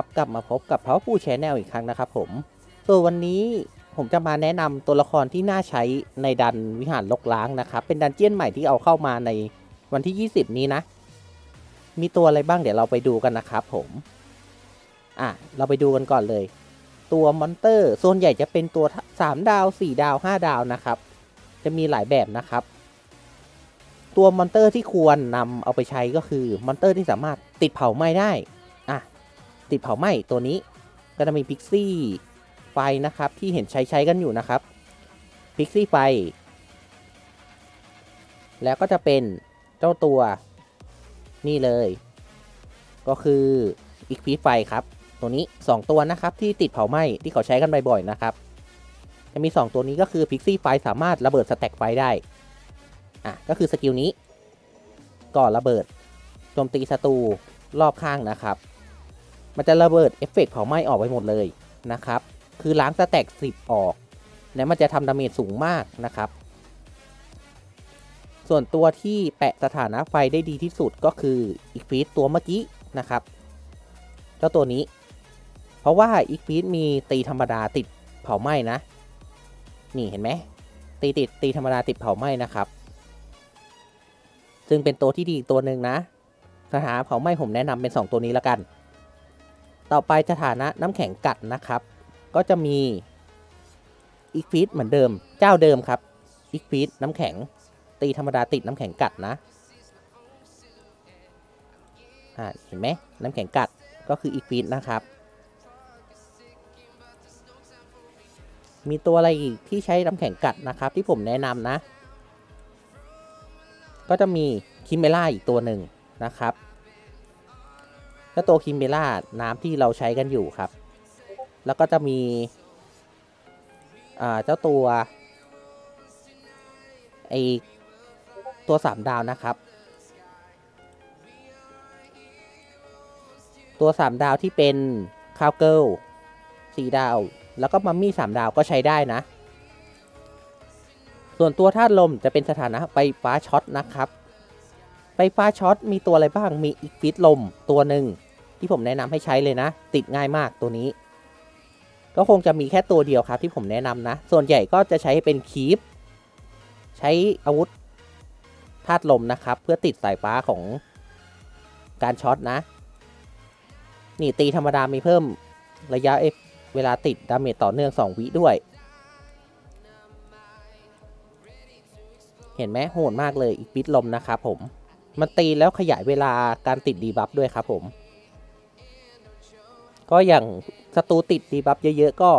ับกลับมาพบกับเพาผู้แชแนลอีกครั้งนะครับผมส่วนวันนี้ผมจะมาแนะนำตัวละครที่น่าใช้ในดันวิหารลกล้างนะครับ เป็นดันเจียนใหม่ที่เอาเข้ามาในวันที่ 20 นี้นะ มีตัวอะไรบ้างเดี๋ยวเราไปดูกันนะครับผม อะ เราไปดูกันก่อนเลย ตัวมอนเตอร์ส่วนใหญ่จะเป็นตัว 3 ดาว 4 ดาว 5 ดาวนะครับ จะมีหลายแบบนะครับ ตัวมอนเตอร์ที่ควรนำเอาไปใช้ก็คือมอนเตอร์ที่สามารถติดเผาไหม้ได้ ติดเผาไหม้ตัวนี้ก็จะมีพิกซี่ไฟนะครับที่เห็นใช้ใช้กันอยู่นะครับพิกซี่ไฟแล้วก็จะเป็นเจ้าตัวนี่เลย ก็คืออีกพีไฟครับ ตัวนี้ 2 ตัวนะครับที่ติดเผาไหม้ที่เขาใช้กันบ่อยๆนะครับ จะมี 2 ตัวนี้ก็คือพิกซี่ไฟสามารถระเบิดสแต็กไฟได้อะก็คือสกิลนี้ก่อระเบิดโจมตีศัตรูรอบข้างนะครับ มันจะระเบิดเอฟเฟกต์เผาไหม้ออกไปหมดเลยนะครับ คือล้างสแต็กสิบออก แล้วมันจะทำดาเมจสูงมากนะครับ ส่วนตัวที่แปะสถานะไฟได้ดีที่สุดก็คืออีกฟีดตัวเมื่อกี้นะครับเจ้าตัวนี้ เพราะว่าอีกฟีดมีตีธรรมดาติดเผาไหม้นะ นี่เห็นไหมตีติดตีธรรมดาติดเผาไหม้นะครับ ซึ่งเป็นตัวที่ดีตัวหนึ่งนะสถานะเผาไหม้ผมแนะนำเป็น 2 ตัวนี้แล้วกัน ต่อไปสถานะน้ำแข็งกัดนะครับ ก็จะมีอีกฟีดเหมือนเดิม เจ้าเดิมครับอีกฟีดน้ำแข็ง ตีธรรมดาติดน้ำแข็งกัดนะเห็นไหมน้ำแข็งกัดก็คืออีกฟีดนะครับ มีตัวอะไรอีกที่ใช้น้ำแข็งกัดนะครับ ที่ผมแนะนำนะ ก็จะมีคิมเมล่าอีกตัวหนึ่งนะครับ ก็ตัวคิมเมล่าน้ำที่เราใช้กันอยู่ครับ แล้วก็จะมีเจ้าตัวไอตัวสามดาวนะครับ ตัวสามดาวที่เป็นคาวเกิลสี่ดาว แล้วก็มัมมี่สามดาวก็ใช้ได้นะ ส่วนตัวธาตุลมจะเป็นสถานะไฟฟ้าช็อตนะครับ ไฟฟ้าช็อตมีตัวอะไรบ้างมีอีกฟิตลมตัวหนึ่ง ที่ผมแนะนำให้ใช้เลยนะ ติดง่ายมากตัวนี้ ก็คงจะมีแค่ตัวเดียวครับที่ผมแนะนำนะ ส่วนใหญ่ก็จะใช้เป็นคีปใช้อาวุธธาตุลมนะครับ เพื่อติดสายฟ้าของการช็อตนะ นี่ตีธรรมดามีเพิ่มระยะเวลาติดดาเมจต่อเนื่อง 2 วิด้วย เห็นไหมโหดมากเลยอีกปิดลมนะครับผม มันตีแล้วขยายเวลาการติดดีบัฟด้วยครับผม ก็อย่างศัตรูติดดีบัฟเยอะๆก็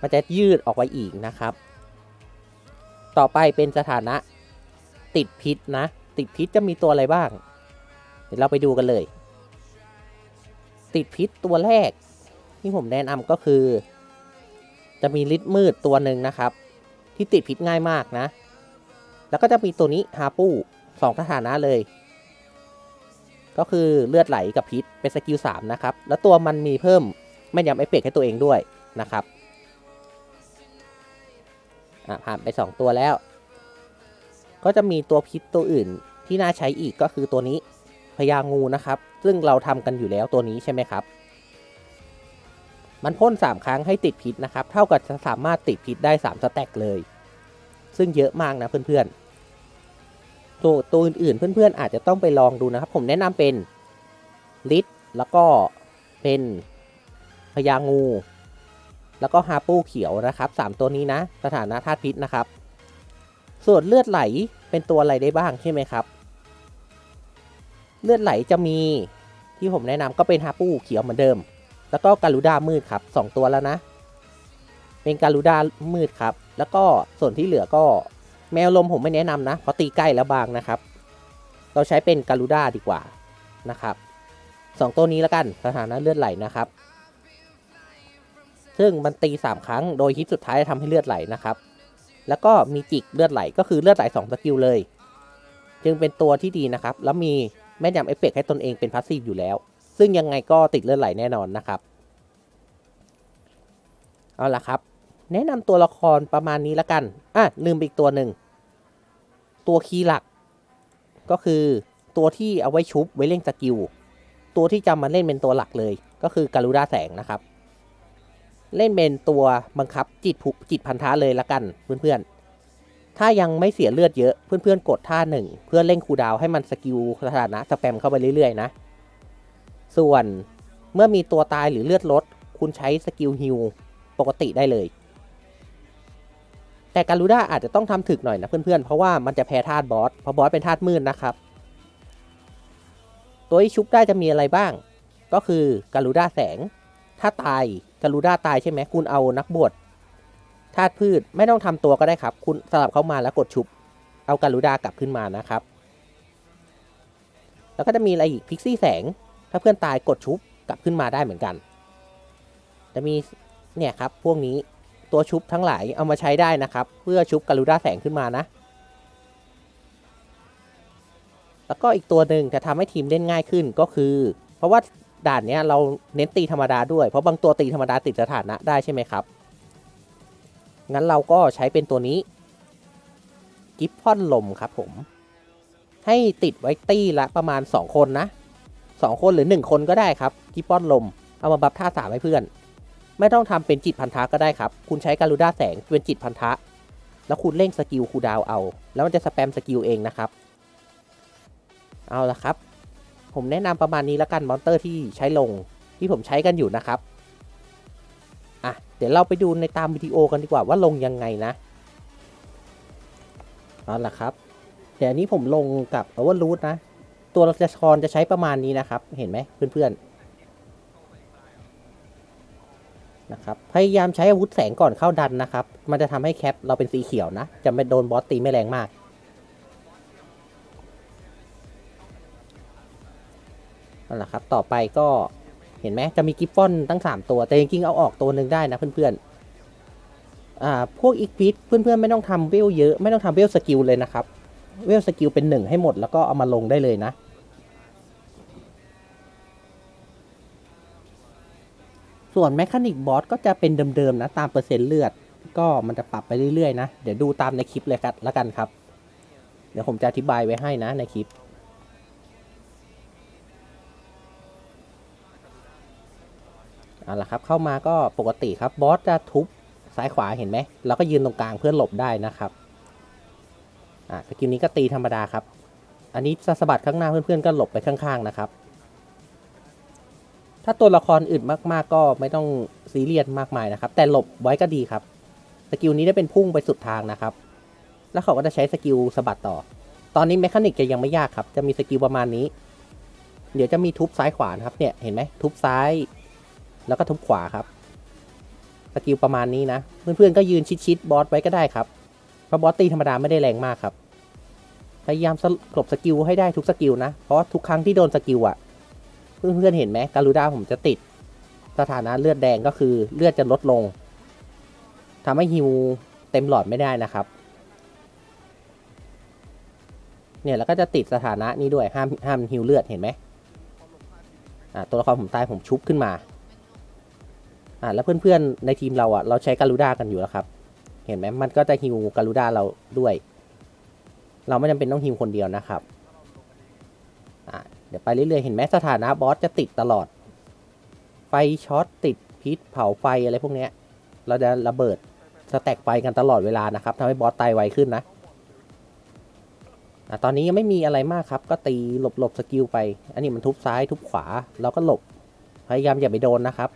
มันจะยืดออกไปอีกนะครับ ต่อไปเป็นสถานะติดพิษนะ ติดพิษจะมีตัวอะไรบ้าง เดี๋ยวเราไปดูกันเลย ติดพิษตัวแรก ที่ผมแนะนำก็คือ จะมีลิ์มืดตัวหนึ่งนะครับ ที่ติดพิษง่ายมากนะ แล้วก็จะมีตัวนี้ฮาปูสองสถานะเลย ก็คือเลือดไหลกับพิษเป็นสกิล3นะครับ แล้วตัวมันมีเพิ่มไม่ยำเอฟเฟกให้ตัวเองด้วยนะครับอะผ่านไป 2 ตัวแล้ว ก็จะมีตัวพิษตัวอื่นที่น่าใช้อีกก็คือตัวนี้พญางูนะครับ ซึ่งเราทำกันอยู่แล้วตัวนี้ใช่ไหมครับ มันพ่น 3 ครั้งให้ติดพิษนะครับ เท่ากับจะสามารถติดพิษได้ 3 สแต็กเลย ซึ่งเยอะมากนะเพื่อนๆ ตัวตัวอื่นๆ เพื่อนๆ อาจจะต้องไปลองดูนะครับ ผมแนะนำเป็นลิทแล้วก็เป็นพญางู แล้วก็ฮาปูเขียวนะครับ 3 ตัวนี้นะ สถานะธาตุพิษนะครับ ส่วนเลือดไหลเป็นตัวอะไรได้บ้างใช่ไหมครับ เลือดไหลจะมีที่ผมแนะนำก็เป็นฮาปูเขียวเหมือนเดิม แล้วก็การูดามืดครับ 2 ตัวแล้วนะ เป็นการูดามืดครับ แล้วก็ส่วนที่เหลือก็ แมวลมผมไม่แนะนำนะเพราะตีใกล้แล้วบางนะครับ เราใช้เป็นการูด้าดีกว่านะครับสองตัวนี้แล้วกันสถานะเลือดไหลนะครับ ซึ่งมันตีสามครั้งโดยฮิตสุดท้ายทำให้เลือดไหลนะครับ แล้วก็มีจิกเลือดไหลก็คือเลือดไหลสองสกิลเลย จึงเป็นตัวที่ดีนะครับ แล้วมีแม่นยำเอฟเฟกให้ตนเองเป็นพาสซีฟอยู่แล้ว ซึ่งยังไงก็ติดเลือดไหลแน่นอนนะครับ เอาละครับ แนะนำตัวละครประมาณนี้ล้วกัน อะ ลืมไปอีกตัวหนึ่ง ตัวคีย์หลัก ก็คือตัวที่เอาไว้ชุบไว้เล่งสกิล ตัวที่จะมาเล่นเป็นตัวหลักเลย ก็คือการูด้าแสงนะครับ เล่นเป็นตัวบังคับจิตผูกจิตพันธะเลยละกันเพื่อนๆ ถ้ายังไม่เสียเลือดเยอะเพื่อนๆ กดท่าหนึ่งเพื่อเร่งคูดาวให้มันสกิลสถานะสแปมเข้าไปเรื่อยๆนะ ส่วนเมื่อมีตัวตายหรือเลือดลดคุณใช้สกิลฮิลปกติได้เลย แต่การูด้าอาจจะต้องทำถึกหน่อยนะเพื่อนๆ เพราะว่ามันจะแพ้ธาตุบอส เพราะบอสเป็นธาตุมืดนะครับ ตัวที่ชุบได้จะมีอะไรบ้าง ก็คือการูด้าแสง ถ้าตายการูด้าตายใช่ไหมคุณเอานักบวชธาตุพืชไม่ต้องทำตัวก็ได้ครับ คุณสลับเข้ามาแล้วกดชุบ เอาการูด้ากลับขึ้นมานะครับ แล้วก็จะมีอะไรอีกพิกซี่แสง ถ้าเพื่อนตายกดชุบกลับขึ้นมาได้เหมือนกัน จะมีเนี่ยครับพวกนี้ ตัวชุบทั้งหลายเอามาใช้ได้นะครับ เพื่อชุบการูด้าแสงขึ้นมานะ แล้วก็อีกตัวหนึ่งจะทำให้ทีมเล่นง่ายขึ้นก็คือ เพราะว่าด่านนี้เราเน้นตีธรรมดาด้วย เพราะบางตัวตีธรรมดาติดสถานะได้ใช่ไหมครับ งั้นเราก็ใช้เป็นตัวนี้กิฟฟอนลมครับผม ให้ติดไว้ตีละประมาณ 2 คนนะ 2 คนหรือ 1 คนก็ได้ครับกิฟฟอนลม เอามาบัฟท่าสามให้เพื่อน ไม่ต้องทำเป็นจิตพันธะก็ได้ครับ คุณใช้การูด้าแสงเป็นจิตพันธะ แล้วคุณเร่งสกิลคูดาวเอา แล้วมันจะสแปมสกิลเองนะครับ เอาละครับ ผมแนะนำประมาณนี้แล้วกันมอนเตอร์ที่ใช้ลงที่ผมใช้กันอยู่นะครับ อะ เดี๋ยวเราไปดูในตามวิดีโอกันดีกว่าว่าลงยังไงนะ เอาละครับ เดี๋ยวนนี้ผมลงกับ Overroot นะ ตัวละครจะใช้ประมาณนี้นะครับ เห็นไหมเพื่อนๆ นะครับพยายามใช้อาวุธแสงก่อนเข้าดันนะครับ มันจะทำให้แคปเราเป็นสีเขียวนะ จะไม่โดนบอสตีไม่แรงมาก นั่นแหละครับ ต่อไปก็เห็นไหมจะมีกิฟฟอนตั้ง 3 ตัว แต่จริงๆเอาออกตัวหนึ่งได้นะเพื่อนๆอ่าพวกอีกพิทเพื่อนๆไม่ต้องทำเวลเยอะ ไม่ต้องทำเวลสกิลเลยนะครับ เวลสกิลเป็นหนึ่งให้หมดแล้วก็เอามาลงได้เลยนะ ส่วนแมคานิกบอสก็จะเป็นเดิมๆนะตามเปอร์เซ็นต์เลือด ก็มันจะปรับไปเรื่อยๆนะ เดี๋ยวดูตามในคลิปเลยครับแล้วกันครับ เดี๋ยวผมจะอธิบายไว้ให้นะในคลิปเอาละครับเข้ามาก็ปกติครับบอสจะทุบซ้ายขวาเห็นไหมเราก็ยืนตรงกลางเพื่อหลบได้นะครับอ่าสกิลนี้ก็ตีธรรมดาครับ อันนี้สะบัดข้างหน้าเพื่อนๆก็หลบไปข้างๆนะครับ ถ้าตัวละครอื่นมาก ๆ ก็ไม่ต้องซีเรียสมากมายนะครับ แต่หลบไว้ก็ดีครับ สกิลนี้ได้เป็นพุ่งไปสุดทางนะครับ แล้วเขาก็จะใช้สกิลสะบัดต่อ ตอนนี้เมคานิกจะยังไม่ยากครับ จะมีสกิลประมาณนี้ เดี๋ยวจะมีทุบซ้ายขวานครับ เนี่ย เห็นไหม ทุบซ้าย แล้วก็ทุบขวาครับ สกิลประมาณนี้นะ เพื่อนๆก็ยืนชิดๆบอสไว้ก็ได้ครับ เพราะบอสตีธรรมดาไม่ได้แรงมากครับ พยายามกลบสกิลให้ได้ทุกสกิลนะ เพราะทุกครั้งที่โดนสกิลอะ เพื่อนๆเห็นไหมการูด้าผมจะติด สถานะเลือดแดงก็คือเลือดจะลดลงทำให้ฮิวเต็มหลอดไม่ได้นะครับ เนี่ยแล้วก็จะติดสถานะนี้ด้วยห้ามห้ามฮิวเลือดเห็นไหมอ่าตัวละครผมตายผมชุบขึ้นมาอ่าแล้วเพื่อนๆในทีมเราอะเราใช้การูด้ากันอยู่แล้วครับ เห็นไหมมันก็จะฮิวการูด้าเราด้วย เราไม่จำเป็นต้องฮิวคนเดียวนะครับอ่า เดี๋ยวไปเรื่อยๆ เห็นไหมสถานะบอสจะติดตลอด ไฟช็อตติดพิษเผาไฟอะไรพวกเนี้ยเราจะระเบิดสแต็กไฟกันตลอดเวลานะครับทำให้บอสตายไวขึ้นนะอะตอนนี้ยังไม่มีอะไรมากครับ ก็ตีหลบหลบสกิลไป อันนี้มันทุบซ้ายทุบขวา เราก็หลบ พยายามอย่าไปโดนนะครับ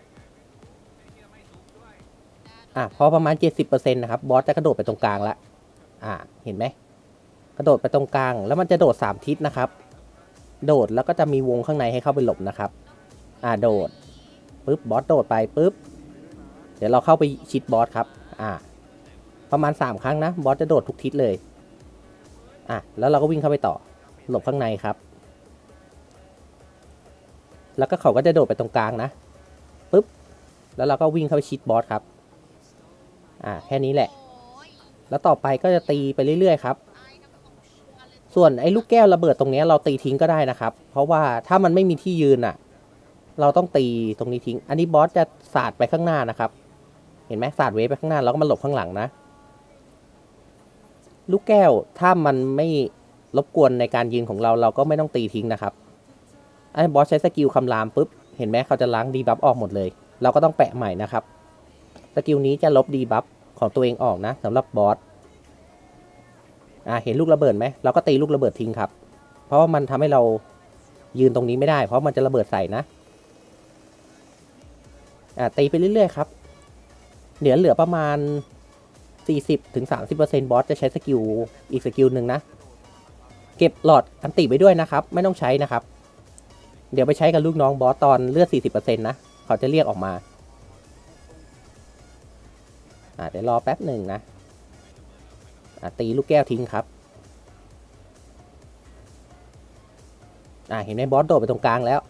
อะพอประมาณ 70%นะครับบอสจะกระโดดไปตรงกลางละอะเห็นไหมกระโดดไปตรงกลาง แล้วมันจะโดด 3 ทิศนะครับ โดดแล้วก็จะมีวงข้างในให้เข้าไปหลบนะครับ อะโดดปุ๊บบอสโดดไปปุ๊บ เดี๋ยวเราเข้าไปชิดบอสครับ อะประมาณ 3 ครั้งนะบอสจะโดดทุกทิศเลย อะแล้วเราก็วิ่งเข้าไปต่อ หลบข้างในครับ แล้วก็เขาก็จะโดดไปตรงกลางนะปุ๊บ แล้วเราก็วิ่งเข้าไปชิดบอสครับ อ่าแค่นี้แหละ แล้วต่อไปก็จะตีไปเรื่อยๆครับ ส่วนไอ้ลูกแก้วระเบิดตรงนี้เราตีทิ้งก็ได้นะครับ เพราะว่าถ้ามันไม่มีที่ยืนอะ เราต้องตีตรงนี้ทิ้ง อันนี้บอสจะสาดไปข้างหน้านะครับ เห็นไหมสาดเวฟไปข้างหน้าแล้วก็มาหลบข้างหลังนะ ลูกแก้วถ้ามันไม่รบกวนในการยืนของเราเราก็ไม่ต้องตีทิ้งนะครับ ไอ้บอสใช้สกิลคำรามปุ๊บ เห็นไหมเขาจะล้างดีบัฟออกหมดเลย เราก็ต้องแปะใหม่นะครับ สกิลนี้จะลบดีบัฟของตัวเองออกนะสำหรับบอส เห็นลูกระเบิดไหมเราก็ตีลูกระเบิดทิ้งครับ เพราะว่ามันทำให้เรายืนตรงนี้ไม่ได้ เพราะมันจะระเบิดใส่นะอ่าตีไปเรื่อยๆครับ เหลือเหลือประมาณ 40ถึง30%บอสจะใช้สกิลอีกสกิลหนึ่งนะ เก็บหลอดอันติไปด้วยนะครับ ไม่ต้องใช้นะครับ เดี๋ยวไปใช้กับลูกน้องบอสตอนเลือด 40%นะ เขาจะเรียกออกมาอ่าเดี๋ยวรอแป๊บหนึ่งนะ ตีลูกแก้วทิ้งครับอ่าเห็นไหมบอสโดดไปตรงกลางแล้ว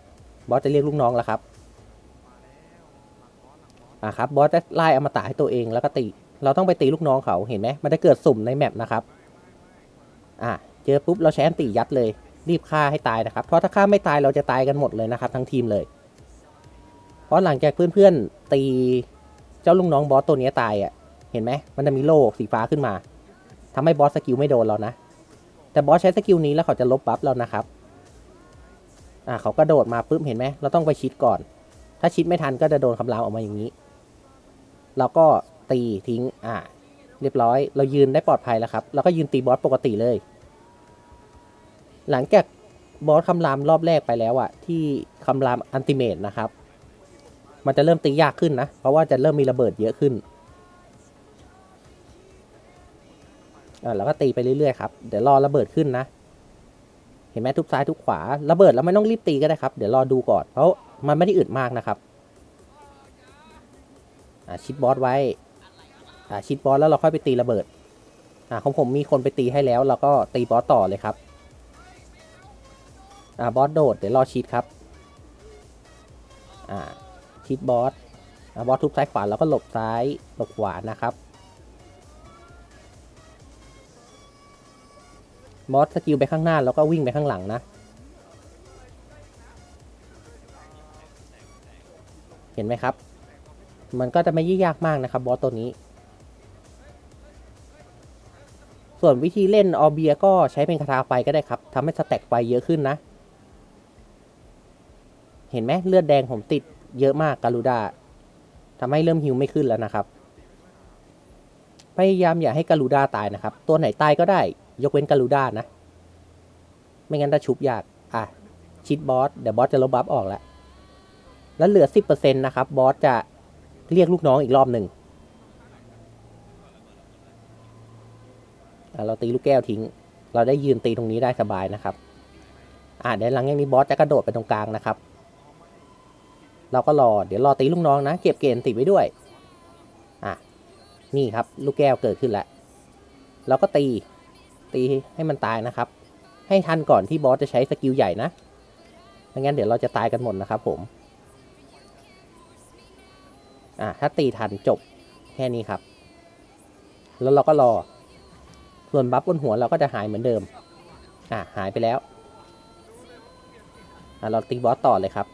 บอสจะเรียกลูกน้องแล้วครับอ่าครับบอสจะไล่อมตะให้ตัวเองแล้วก็ตี เราต้องไปตีลูกน้องเขาเห็นไหมมันจะเกิดสุ่มในแมปนะครับอ่าเจอปุ๊บเราใช้อันตียัดเลย รีบฆ่าให้ตายนะครับ เพราะถ้าฆ่าไม่ตายเราจะตายกันหมดเลยนะครับ ทั้งทีมเลย เพราะหลังจากเพื่อนๆตีเจ้าลูกน้องบอสตัวนี้ตายอะเห็นไหมมันจะมีโล่สีฟ้าขึ้นมา ทำให้บอสสกิลไม่โดนเรานะ แต่บอสใช้สกิลนี้แล้วเขาจะลบบัฟเรานะครับ อ่าเขากระโดดมาปุ๊บเห็นไหมเราต้องไปชิดก่อน ถ้าชิดไม่ทันก็จะโดนคำรามออกมาอย่างนี้ เราก็ตีทิ้ง อ่า เรียบร้อย เรายืนได้ปลอดภัยแล้วครับ เราก็ยืนตีบอสปกติเลย หลังจากบอสคำรามรอบแรกไปแล้วอะที่คำรามอันติเมตนะครับ มันจะเริ่มตียากขึ้นนะ เพราะว่าจะเริ่มมีระเบิดเยอะขึ้น เราก็ตีไปเรื่อยๆครับเดี๋ยวรอระเบิดขึ้นนะ เห็นไหมทุกซ้ายทุกขวาระเบิดแล้วไม่ต้องรีบตีก็ได้ครับ เดี๋ยวรอดูก่อนเพราะมันไม่ได้อึดมากนะครับอ่าชิดบอสไว้อ่าชิดบอสแล้วเราค่อยไปตีระเบิดอ่าของผมมีคนไปตีให้แล้วเราก็ตีบอสต่อเลยครับอ่าบอสโดดเดี๋ยวรอชิดครับอ่าชิดบอสอ่าบอสทุบซ้ายขวาเราก็หลบซ้ายหลบขวานะครับ บอสสกิลไปข้างหน้าแล้วก็วิ่งไปข้างหลังนะ เห็นไหมครับ มันก็จะไม่ยุ่ยากมากนะครับบอสตัวนี้ ส่วนวิธีเล่นออเบียก็ใช้เป็นคาถาไฟก็ได้ครับทำให้สแต็กไฟเยอะขึ้นนะ เห็นไหมเลือดแดงผมติดเยอะมากการูดาทำให้เริ่มฮิวไม่ขึ้นแล้วนะครับ พยายามอย่าให้การูดาตายนะครับ ตัวไหนตายก็ได้ ยกเว้นการูด้านะ ไม่งั้นจะชุบยาก อะ ชิดบอส เดี๋ยวบอสจะลบบัฟออกแล้ว แล้วเหลือ 10%นะครับ บอสจะเรียกลูกน้องอีกรอบหนึ่งอะเราตีลูกแก้วทิ้ง เราได้ยืนตีตรงนี้ได้สบายนะครับ อะเดี๋ยวหลังจากนี้บอสจะกระโดดไปตรงกลางนะครับ เราก็รอ เดี๋ยวรอตีลูกน้องนะ เก็บเกณฑ์ติดไว้ด้วย อะ นี่ครับ ลูกแก้วเกิดขึ้นแล้ว เราก็ตี ตีให้มันตายนะครับ ให้ทันก่อนที่บอสจะใช้สกิลใหญ่นะไม่งั้นเดี๋ยวเราจะตายกันหมดนะครับผมอะถ้าตีทันจบแค่นี้ครับ แล้วเราก็รอ ส่วนบัฟบนหัวเราก็จะหายเหมือนเดิม อะหายไปแล้วอะเราตีบอสต่อเลยครับ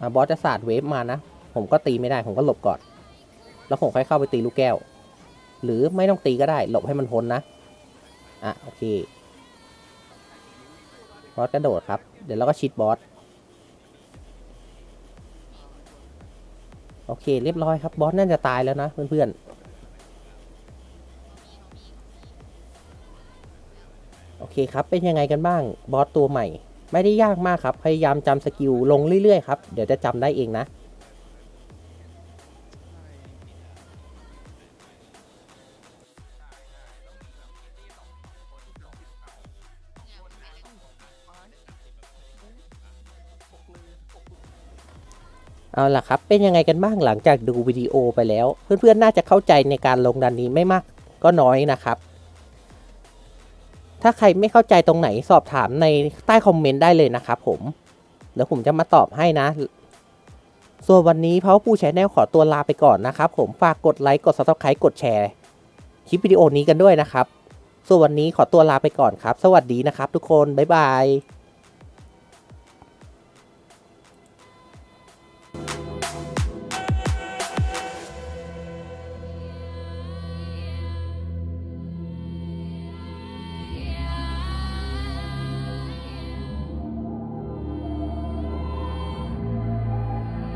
อะบอสจะสาดเวฟมานะ ผมก็ตีไม่ได้ผมก็หลบก่อน แล้วผมค่อยเข้าไปตีลูกแก้ว หรือไม่ต้องตีก็ได้ หลบให้มันพ้นนะ อะ โอเค บอสกระโดดครับ เดี๋ยวเราก็ชิดบอส โอเค เรียบร้อยครับ บอสน่าจะตายแล้วนะเพื่อนๆ โอเคครับ เป็นยังไงกันบ้าง บอสตัวใหม่ ไม่ได้ยากมากครับ พยายามจำสกิลลงเรื่อยๆครับ เดี๋ยวจะจำได้เองนะ เอาล่ะครับ เป็นยังไงกันบ้างหลังจากดูวิดีโอไปแล้ว เพื่อนๆ น่าจะเข้าใจในการลงดันนี้ไม่มากก็น้อยนะครับ ถ้าใครไม่เข้าใจตรงไหนสอบถามในใต้คอมเมนต์ได้เลยนะครับผม เดี๋ยวผมจะมาตอบให้นะ ส่วนวันนี้เพาปูแชนแนลขอตัวลาไปก่อนนะครับผม ฝากกดไลค์ กด subscribe กดแชร์คลิปวิดีโอนี้กันด้วยนะครับ ส่วนวันนี้ขอตัวลาไปก่อนครับ สวัสดีนะครับทุกคน บ๊ายบาย